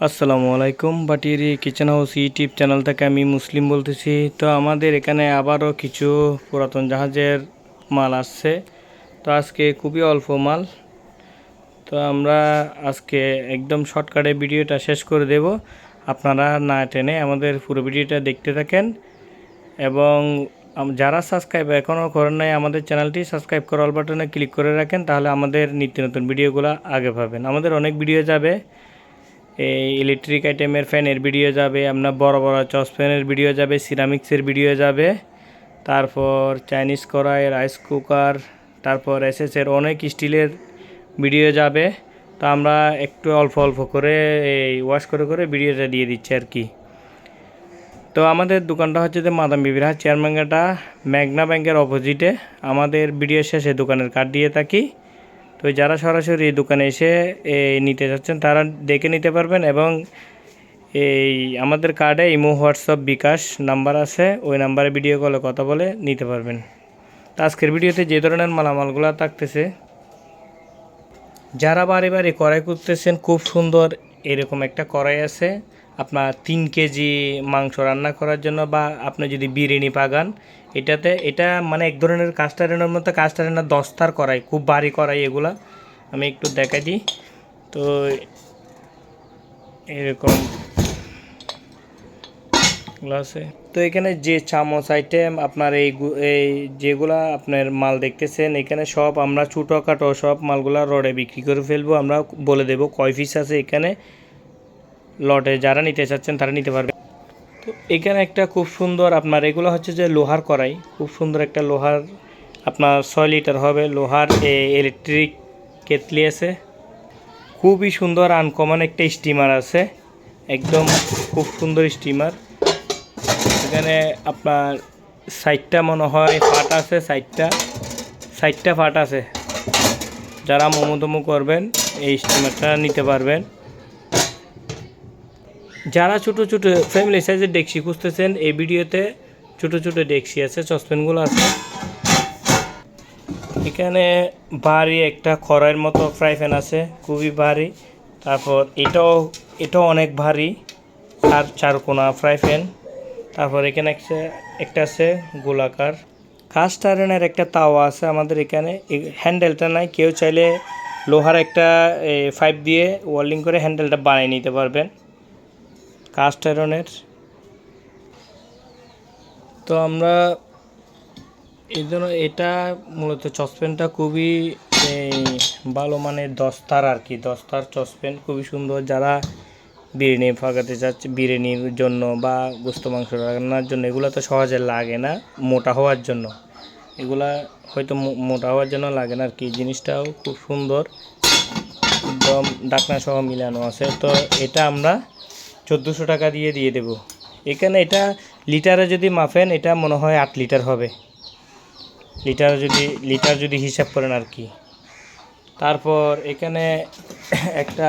আসসালামু আলাইকুম, বাটিরি কিচেন হাউস ইউটিউব চ্যানেল থেকে আমি মুসলিম বলতেছি। তো আমাদের এখানে আবারও কিছু পুরাতন জাহাজের মাল আসছে। তো আজকে খুবই অল্প মাল। তো আমরা আজকে একদম শর্টকাটে ভিডিওটা শেষ করে দেব। আপনারা না টেনে আমাদের পুরো ভিডিওটা দেখতে থাকেন। এবং যারা সাবস্ক্রাইব এখনও করেন নাই, আমাদের চ্যানেলটি সাবস্ক্রাইব করার বাটনে ক্লিক করে রাখেন, তাহলে আমাদের নিত্য নতুন ভিডিওগুলো আগে পাবেন। আমাদের অনেক ভিডিও যাবে। এই ইলেকট্রিক আইটেমের ফ্যানের ভিডিও যাবে, আপনার বড় বড় চসপ্যানের ভিডিও যাবে সিরামিক্সের ভিডিও যাবে, তারপর চাইনিজ কড়াই রাইস কুকার তারপর এসএসের অনেক স্টিলের ভিডিও যাবে। তো আমরা একটু অল্প অল্প করে এই ওয়াশ করে করে ভিডিওটা দিয়ে দিচ্ছি আর কি। তো আমাদের দোকানটা হচ্ছে যে মাদাম বিবির হাট চেয়ারম্যানগাটা ম্যাগনা ব্যাংকের অপোজিটে আমাদের ভিডিও শেষে দোকানের কার্ড দিয়ে থাকি। তো যারা সরাসরি দোকানে এসে নিতে যাচ্ছেন, তারা দেখে নিতে পারবেন এবং এই আমাদের কার্ডে ইমো, হোয়াটসঅ্যাপ বিকাশ নাম্বার আছে, ওই নাম্বারে ভিডিও কলে কথা বলে নিতে পারবেন। তো আজকের ভিডিওতে যে ধরনের মালামালগুলো থাকতেছে, যারা বারে বারে কড়াই করতেছেন, খুব সুন্দর এরকম একটা কড়াই আছে। আপনার তিন কেজি মাংস রান্না করার জন্য বা আপনি যদি বিরিয়ানি পাগান এটাতে, এটা মানে এক ধরনের কাস্টারেনের মতো কাস্টারেনের দস্তার করাই, খুব ভারী করাই এগুলা। আমি একটু দেখাই দিই। তো এরকম আছে। তো এখানে যে চামচ আইটেম আপনার এই এই যেগুলা আপনার মাল দেখতেছেন, এখানে সব আমরা ছোটোখাটো সব মালগুলা রডে বিক্রি করে ফেলব। আমরা বলে দেবো কয় পিস আছে এখানে। লটে যারা নিতে চাচ্ছেন তারা নিতে পারবে। তো এখানে একটা খুব সুন্দর আপনার, এগুলো হচ্ছে যে লোহার কড়াই। খুব সুন্দর একটা লোহার, আপনার ছয় লিটার হবে। লোহার ইলেকট্রিক কেতলি আছে। খুবই সুন্দর আনকমন একটা স্টিমার আছে। একদম খুব সুন্দর স্টিমার এখানে আপনার সাইডটা মনে হয় ফাট আছে সাইডটা সাইডটা ফাট আছে। যারা মোমো করবেন, এই স্টিমারটা নিতে পারবেন। যারা ছোট ছোট ফ্যামিলি সাইজের ডেকসি খুঁজতেছেন, এই ভিডিওতে ছোট ছোট ডেকসি আছে সসপ্যানগুলো আছে। এখানে ভারী একটা খড়ের মতো ফ্রাই প্যান আছে, খুবই ভারী। তারপর এটাও এটাও অনেক ভারী, আর চারকোনা ফ্রাই প্যান তারপর এখানে একটা একটা আছে গোলাকার। কাস্ট আয়রনের একটা তাওয়া আছে আমাদের এখানে। হ্যান্ডেলটা নাই, কেউ চাইলে লোহার একটা পাইপ দিয়ে ওয়েল্ডিং করে হ্যান্ডেলটা বানিয়ে নিতে পারবেন। কাস্ট আয়রনের তো আমরা এই জন্য এটা মূলত চসপ্যানটা খুবই ভালো মানের দস্তার আর কি দস্তার চসপ্যান খুবই সুন্দর যারা বিরিয়ানি ফাঁকাতে চাচ্ছে, বিরিয়ানির জন্য বা গোস্ত মাংস রান্নার জন্য, এগুলো তো সহজে লাগে না, মোটা হওয়ার জন্য। এগুলা হয়তো মোটা হওয়ার জন্য লাগে না আর কি, জিনিসটাও খুব সুন্দর। একদম ডাকনা সহ মিলানো আছে। তো এটা আমরা চোদ্দোশো টাকা দিয়ে দিয়ে দেব। এখানে এটা লিটারে যদি মাপেন, এটা মনে হয় আট লিটার হবে। লিটার যদি লিটার যদি হিসাব করেন আর কি। তারপর এখানে একটা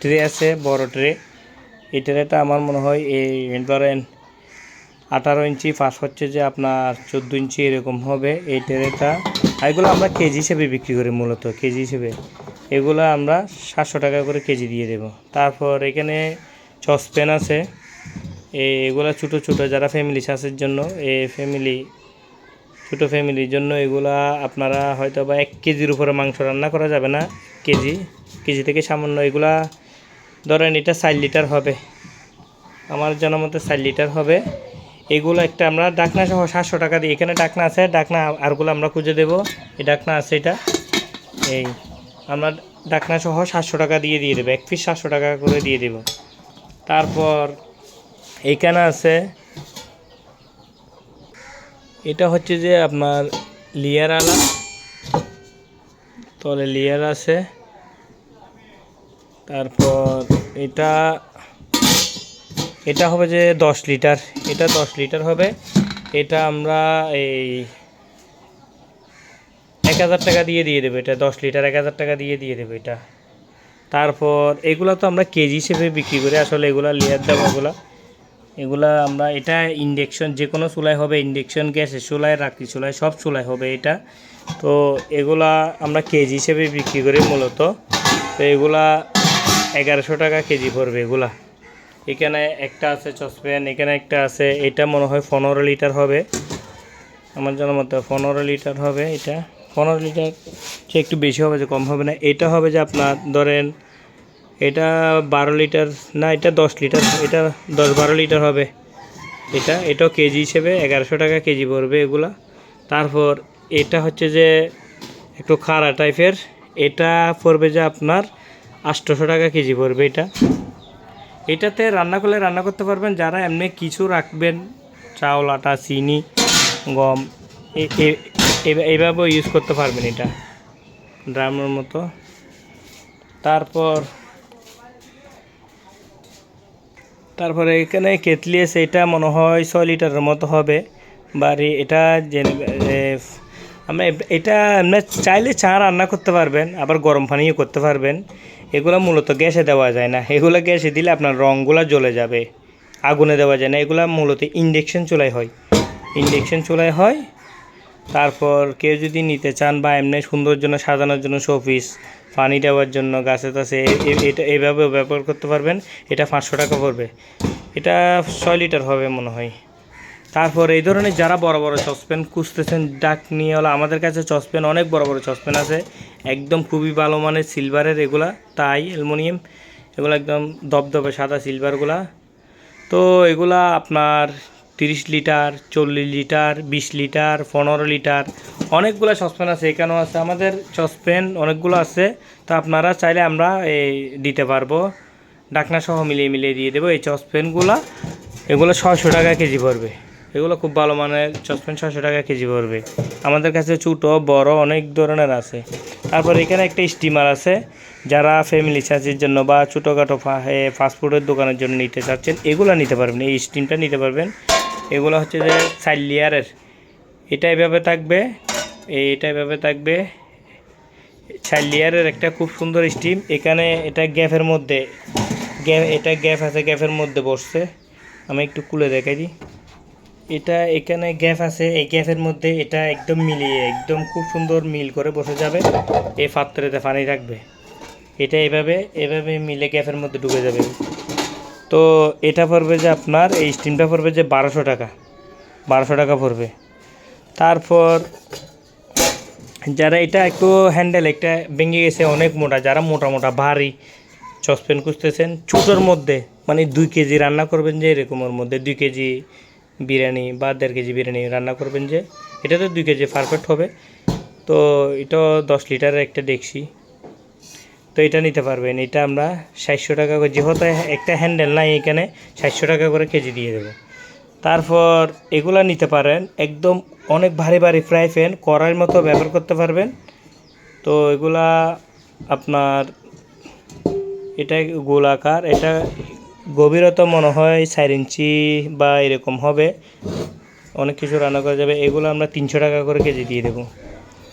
ট্রে আছে, বড় ট্রে। এই ট্রেটা আমার মনে হয় এই ধরেন আঠারো ইঞ্চি পাঁচ হচ্ছে যে আপনার চোদ্দ ইঞ্চি এরকম হবে এই ট্রেটা। এগুলো আমরা কেজি হিসেবে বিক্রি করি মূলত, কেজি হিসেবে। এগুলো আমরা সাতশো টাকা করে কেজি দিয়ে দেব। তারপর এখানে সসপ্যান আছে। এগুলা ছোটো ছোটো যারা ফ্যামিলি চাষের জন্য এই ফ্যামিলি ছোটো ফ্যামিলির জন্য এগুলা আপনারা হয়তো বা এক কেজির উপরে মাংস রান্না করা যাবে না, কেজি কেজি থেকে সামান্য এগুলা ধরেন এটা চার লিটার হবে। আমার জানা মতো চার লিটার হবে। এগুলো একটা আমরা ডাকনা সহ সাতশো টাকা দিই এখানে ডাকনা আছে, ডাকনা আরগুলো আমরা খুঁজে দেবো। এই ডাকনা আছে এটা। এই, আমরা ডাকনা সহ সাতশো টাকা দিয়ে দিয়ে দেবো, এক পিস সাতশো টাকা করে দিয়ে দেব। তারপর এইখানে আছে, এটা হচ্ছে যে আপনার লিয়ার আলা। তলে লিয়ার আছে। তারপর এটা এটা হবে যে দশ লিটার। এটা দশ লিটার হবে। এটা আমরা এই এক হাজার টাকা দিয়ে দিয়ে দেবো এটা। দশ লিটার এক হাজার টাকা দিয়ে দিয়ে দেবো এটা। তারপর এগুলো তো আমরা কেজি হিসেবে বিক্রি করি। আসলে এগুলা লেয়ার দাম এগুলা এগুলা আমরা, এটা ইন্ডেকশন যে কোনো চুলায় হবে ইন্ডেকশন গ্যাসের চুলায় রাখি চুলায়, সব চুলায় হবে এটা। তো এগুলা আমরা কেজি হিসেবে বিক্রি করি মূলত। তো এগুলা এগারোশো টাকা কেজি পড়বে এগুলা। এখানে একটা আছে চসপ্যান, এখানে একটা আছে, এটা মনে হয় পনেরো লিটার হবে। আমার জানার মতো পনেরো লিটার হবে এটা। পনেরো লিটার যে একটু বেশি হবে যে কম হবে না, এটা হবে যে আপনার ধরেন এটা বারো লিটার, না এটা দশ লিটার, এটা দশ বারো লিটার হবে। এটা, এটাও কেজি হিসেবে এগারোশো টাকা কেজি পড়বে এগুলা। তারপর এটা হচ্ছে যে একটু খাড়া টাইপের, এটা পড়বে যে আপনার আটশোশো টাকা কেজি পড়বে এটা। এটাতে রান্না করলে রান্না করতে পারবেন, যারা এমনি কিছু রাখবেন, চাউল, আটা, চিনি, গম এইভাবেও ইউজ করতে পারবেন এটা। ড্রামের মতো। তারপর তারপরে এখানে কেতলি আছে এটা মনে হয় ছয় লিটারের মতো হবে। বাড়ি এটা আমরা এটা এমনি চাইলে চা রান্না করতে পারবেন, আবার গরম পানিও করতে পারবেন। এগুলো মূলত গ্যাসে দেওয়া যায় না। এগুলো গ্যাসে দিলে আপনার রঙগুলো জ্বলে যাবে, আগুনে দেওয়া যায় না। এগুলো মূলত ইন্ডেকশন চুলায় হয়। ইন্ডাকশন চুলায় হয়। তারপর কেউ যদি নিতে চান বা এমনি সুন্দর জন্য সাজানোর জন্য শোপিস পানি দেওয়ার জন্য, গাছে এ- এটা এইভাবেও ব্যবহার করতে পারবেন। এটা পাঁচশো টাকা পড়বে। এটা ছয় লিটার হবে মনে হয়। তারপর এই ধরনের যারা বড় বড় সসপ্যান খুঁজতেছেন, ডাক নিয়ে হলো আমাদের কাছে সসপ্যান অনেক বড় বড় সসপ্যান আছে। একদম খুবই ভালো মানের সিলভারের এগুলা, তাই অ্যালুমিনিয়াম, এগুলো একদম দবদবে সাদা সিলভারগুলা তো এগুলা আপনার তিরিশ লিটার, চল্লিশ লিটার, বিশ লিটার, পনেরো লিটার, অনেকগুলো সসপ্যান আছে, এখানেও আছে। আমাদের সসপ্যান অনেকগুলো আছে, তো আপনারা চাইলে আমরা এই দিতে পারব। ডাকনা সহ মিলিয়ে মিলিয়ে দিয়ে দেবো। এই সসপ্যানগুলো, এগুলো ছশো টাকা কেজি পড়বে। এগুলো খুব ভালো মানের সসপ্যান ছশো টাকা কেজি পড়বে। আমাদের কাছে ছোটো, বড় অনেক ধরনের আছে। তারপর এখানে একটা স্টিমার আছে, যারা ফ্যামিলি চার্জের জন্য বা ছোটোখাটো ফাস্টফুডের দোকানের জন্য নিতে চাচ্ছেন, এগুলো নিতে পারবেন, এই স্টিমটা নিতে পারবেন। এগুলো হচ্ছে যে চার লেয়ারের এটা এভাবে থাকবে এটা এভাবে থাকবে। চার লেয়ারের একটা খুব সুন্দর স্টিম। এখানে এটা গ্যাপের মধ্যে গ্যাপ এটা গ্যাপ আছে গ্যাপের মধ্যে বসছে। আমি একটু খুলে দেখাই দিই। এটা এখানে গ্যাপ আছে, এই গ্যাপের মধ্যে এটা একদম মিলিয়ে, একদম খুব সুন্দর মিল করে বসে যাবে। এই পাত্রেতে পানি রাখবে। এটা এভাবে এভাবে মিলে গ্যাপের মধ্যে ঢুকে যাবে। তো এটা পড়বে যে আপনার, এই স্টিমটা পড়বে যে বারোশো টাকা। বারোশো টাকা পড়বে। তারপর যারা এটা একটু হ্যান্ডেল একটা ভেঙে গেছে, অনেক মোটা, যারা মোটা মোটা, ভারী সসপ্যান খুঁজতেছেন, ছোটোর মধ্যে মানে দুই কেজি রান্না করবেন যে, এরকমের মধ্যে দুই কেজি বিরিয়ানি বা দেড় কেজি বিরিয়ানি রান্না করবেন যে এটা তো দুই কেজি পারফেক্ট হবে। তো এটাও দশ লিটারের একটা দেখছি। তো এটা নিতে পারবেন। এটা আমরা সাতশো টাকা করে, যেহেতু একটা হ্যান্ডেল নাই এখানে ষাটশো টাকা করে কেজি দিয়ে দেবো। তারপর এগুলা নিতে পারেন, একদম অনেক ভারী ভারী ফ্রাই প্যান কড়াইয়ের মতো ব্যবহার করতে পারবেন। তো এগুলা আপনার, এটা গোলাকার এটা গভীরতা মনে হয় চার ইঞ্চি বা এরকম হবে। অনেক কিছু রান্না করা যাবে। এগুলো আমরা তিনশো টাকা করে কেজি দিয়ে দেবো।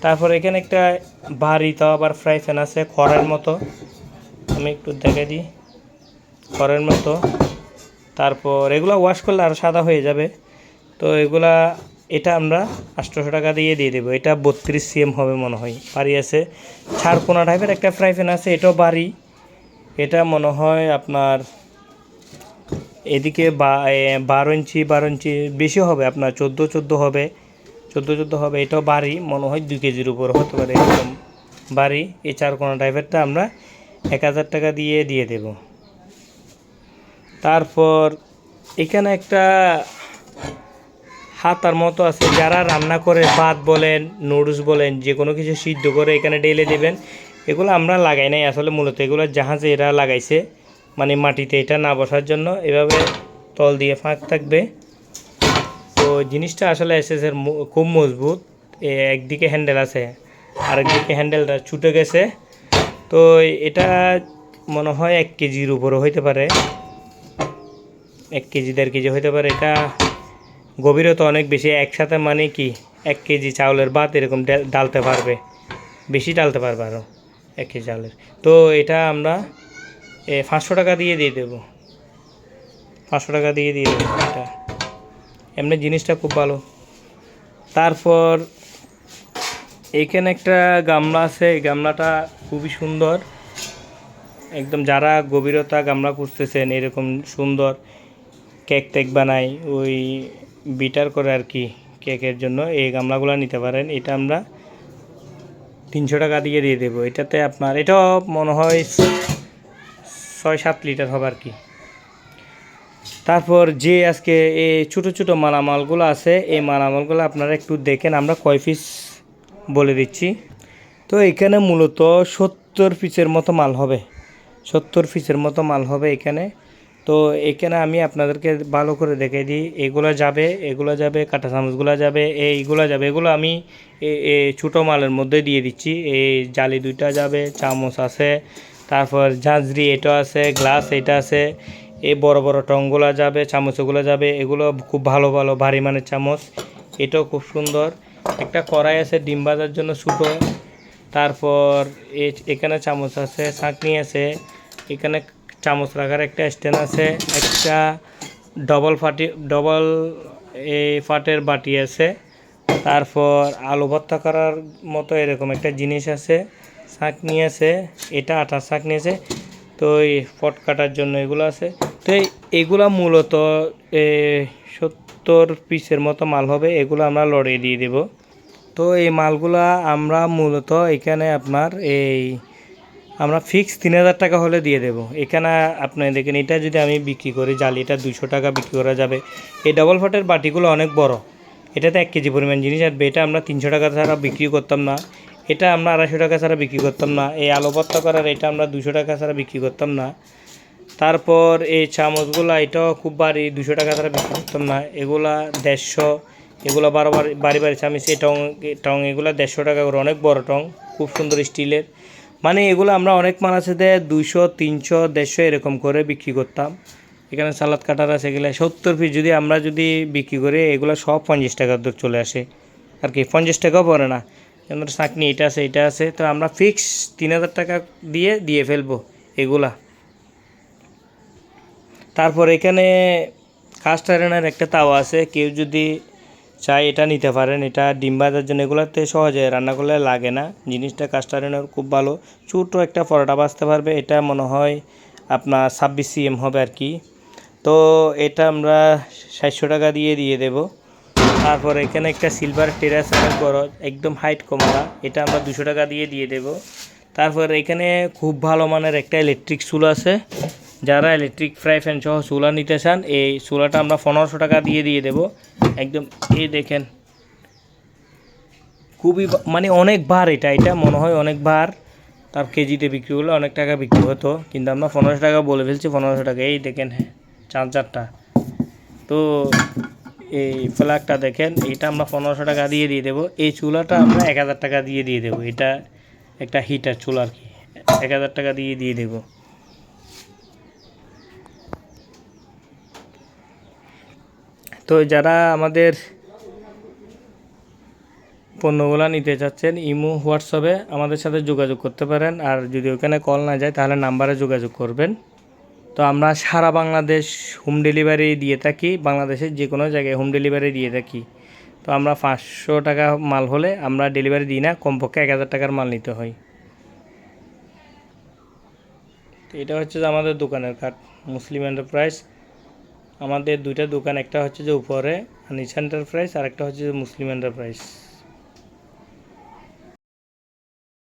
তারপর এখানে একটা ভারী তাও আবার ফ্রাই প্যান আছে, খড়ের মতো। আমি একটু দেখে দিই। খড়ের মতো। তারপর এগুলো ওয়াশ করলে আরও সাদা হয়ে যাবে। তো এগুলা, এটা আমরা আটশোশো টাকা দিয়ে দিয়ে দেবো। এটা বত্রিশ সিএম হবে মনে হয়। বাড়ি আছে। ছাড়পোনা টাইপের একটা ফ্রাই প্যান আছে, এটাও বাড়ি। এটা মনে হয় আপনার এদিকে বা- বারো ইঞ্চি বারো ইঞ্চি বেশি হবে, আপনার চোদ্দ চোদ্দ হবে। চোদ্দ চোদ্দ হবে, এটাও বাড়ি। মনে হয় দুই কেজির উপর, হতে পারে এরকম বাড়ি। এই চারকোনা টাইপেরটা আমরা এক হাজার টাকা দিয়ে দিয়ে দেব। তারপর এখানে একটা হাতার মতো আছে, যারা রান্না করে, ভাত বলেন, নুডলস বলেন, যে কোনো কিছু সিদ্ধ করে এখানে ঢেলে দেবেন। এগুলো আমরা লাগাই নাই, আসলে মূলত এগুলো জাহাজে এরা লাগাইছে। মানে মাটিতে এটা না বসার জন্য, এভাবে তল দিয়ে ফাঁক থাকবে। জিনিসটা আসলে এসএসের খুব মজবুত। একদিকে হ্যান্ডেল আছে, আরেকদিকে হ্যান্ডেলটা ছুটে গেছে। তো এটা মনে হয় এক কেজির উপরে হইতে পারে। এক কেজি, দেড় কেজি হইতে পারে। এটা গভীরতা অনেক বেশি। একসাথে মানে কি, এক কেজি চাউলের ভাত এরকম ডালতে পারবে। বেশি ডালতে পারবে আরও এক কেজি চাউলের। তো এটা আমরা পাঁচশো টাকা দিয়ে দিয়ে দেবো। পাঁচশো টাকা দিয়ে দিয়ে দেবো এটা। এমনি জিনিসটা খুব ভালো। তারপর এইখানে একটা গামলা আছে, এই গামলাটা খুবই সুন্দর। একদম যারা গভীরতা গামলা খুঁজতেছেন, এরকম সুন্দর কেক টেক বানাই ওই বিটার করে আর কি কেকের জন্য এই গামলাগুলো নিতে পারেন। এটা আমরা তিনশো টাকা দিয়ে দিয়ে দেবো। এটাতে আপনার, এটাও মনে হয় ছয় সাত লিটার হবে আর কি। তারপর যে আজকে এই ছোটো ছোটো মালামালগুলো আছে, এই মালামালগুলো আপনারা একটু দেখেন, আমরা কয় পিস বলে দিচ্ছি। তো এখানে মূলত সত্তর পিসের মতো মাল হবে। সত্তর পিসের মতো মাল হবে এখানে। তো এখানে আমি আপনাদেরকে ভালো করে দেখে দিই, এগুলো যাবে এগুলো যাবে, কাঁটা চামচগুলো যাবে, এইগুলো যাবে, এগুলো আমি ছোটো মালের মধ্যে দিয়ে দিচ্ছি। এই জালি দুইটা যাবে, চামচ আছে, তারপর ঝাঁঝরি এটা আছে, গ্লাস এটা আছে এই বড় বড় টংগুলো যাবে, চামচগুলো যাবে, এগুলো খুব ভালো ভালো, ভারী মানের চামচ। এটাও খুব সুন্দর। একটা কড়াই আছে ডিম ভাজার জন্য ছোটো। তারপর এখানে চামচ আছে ছাঁকনি আছে। এখানে চামচ রাখার একটা স্ট্যান্ড আছে। একটা ডবল ফাটি, ডবল এই ফাটের বাটি আছে। তারপর আলু ভর্তা করার মতো এরকম একটা জিনিস আছে। ছাঁকনি আছে। এটা আটার ছাঁকনি আছে। তো এই ফট কাটার জন্য এগুলো আছে। তো এগুলা মূলত সত্তর পিসের মতো মাল হবে, এগুলো আমরা লড়িয়ে দিয়ে দেবো। তো এই মালগুলা আমরা মূলত এখানে আপনার এই, আমরা ফিক্স তিন হাজার টাকা হলে দিয়ে দেবো। এখানে আপনি দেখেন, এটা যদি আমি বিক্রি করি, জালিটা দুশো টাকা বিক্রি করা যাবে। এই ডবল ফাটের বাটিগুলো অনেক বড়। এটাতে এক কেজি পরিমাণ জিনিস আসবে, এটা আমরা তিনশো টাকা ছাড়া বিক্রি করতাম না। এটা আমরা আড়াইশো টাকা ছাড়া বিক্রি করতাম না। এই আলু করার এটা আমরা দুশো টাকা ছাড়া বিক্রি করতাম না। তারপর এই চামচগুলো, এটাও খুব বাড়ি দুশো টাকা ছাড়া বিক্রি করতাম না। এগুলা দেড়শো, এগুলো বারো বাড়ি বাড়ি চামিচ এই টং টং, এগুলো দেড়শো টাকা করে, অনেক বড় টং, খুব সুন্দর স্টিলের। মানে এগুলো আমরা অনেক মাল আছে দিয়ে দুইশো, তিনশো, দেড়শো এরকম করে বিক্রি করতাম। এখানে সালাদ কাটার আছে এগুলো, সত্তর পিস যদি আমরা যদি বিক্রি করি, এগুলো সব পঞ্চাশ টাকা দর চলে আসে। আর কি, পঞ্চাশ টাকাও পড়ে না। যেমন চাকনি, এটা আছে এটা আছে, তো আমরা ফিক্স তিন হাজার টাকা দিয়ে দিয়ে ফেলব এগুলা। তারপর এখানে কাস্ট আয়রনের একটা তাওয়া আছে। কেউ যদি চায় এটা নিতে পারেন, এটা ডিম ভাজার জন্য এগুলোতে সহজে রান্না করলে লাগে না। জিনিসটা কাস্ট আয়রনের খুব ভালো। ছোটো একটা পরোটা বাঁচতে পারবে, এটা মনে হয় আপনার ছাব্বিশ সিএম হবে আর কি। তো এটা আমরা সাতশো টাকা দিয়ে দিয়ে দেব। তারপর এখানে একটা সিলভার টেরাস অনেক বড়, একদম হাইট কমলা এটা আমরা দুশো টাকা দিয়ে দিয়ে দেব। তারপর এখানে খুব ভালো মানের একটা ইলেকট্রিক চুলা আছে। যারা ইলেকট্রিক ফ্রাই ফ্যান সহ চুলা নিতে চান, এই চুলাটা আমরা পনেরোশো টাকা দিয়ে দিয়ে দেব। একদম, এই দেখেন। খুবই মানে অনেক বার এটা এটা মনে হয় অনেক বার তার কেজিতে বিক্রি করলে অনেক টাকা বিক্রি হতো, কিন্তু আমরা পনেরোশো টাকা বলে ফেলছি, পনেরোশো টাকা। এই দেখেন হ্যাঁ চার্জারটা। তো এই ফ্ল্যাগটা দেখেন, এটা আমরা পনেরোশো টাকা দিয়ে দিয়ে দেবো। এই চুলাটা আমরা এক হাজার টাকা দিয়ে দিয়ে দেবো। এটা একটা হিটার চুলা আর কি। এক হাজার টাকা দিয়ে দিয়ে দেবো। তো যারা আমাদের পণ্যগুলো নিতে চাচ্ছেন, ইমো, হোয়াটসঅ্যাপে আমাদের সাথে যোগাযোগ করতে পারেন। আর যদি ওখানে কল না যায়, তাহলে নাম্বারে যোগাযোগ করবেন। তো আমরা সারা বাংলাদেশ হোম ডেলিভারি দিয়ে থাকি। বাংলাদেশের যে কোনো জায়গায় হোম ডেলিভারি দিয়ে থাকি। তো আমরা পাঁচশো টাকা মাল হলে আমরা ডেলিভারি দিই না, কমপক্ষে এক হাজার টাকার মাল নিতে হয়। তো এটা হচ্ছে যে আমাদের দোকানের কার্ড, মুসলিম এন্টারপ্রাইজ। আমাদের দুইটা দোকান, একটা হচ্ছে যে উপরে নিশা এন্টারপ্রাইজ আর একটা হচ্ছে যে মুসলিম এন্টারপ্রাইজ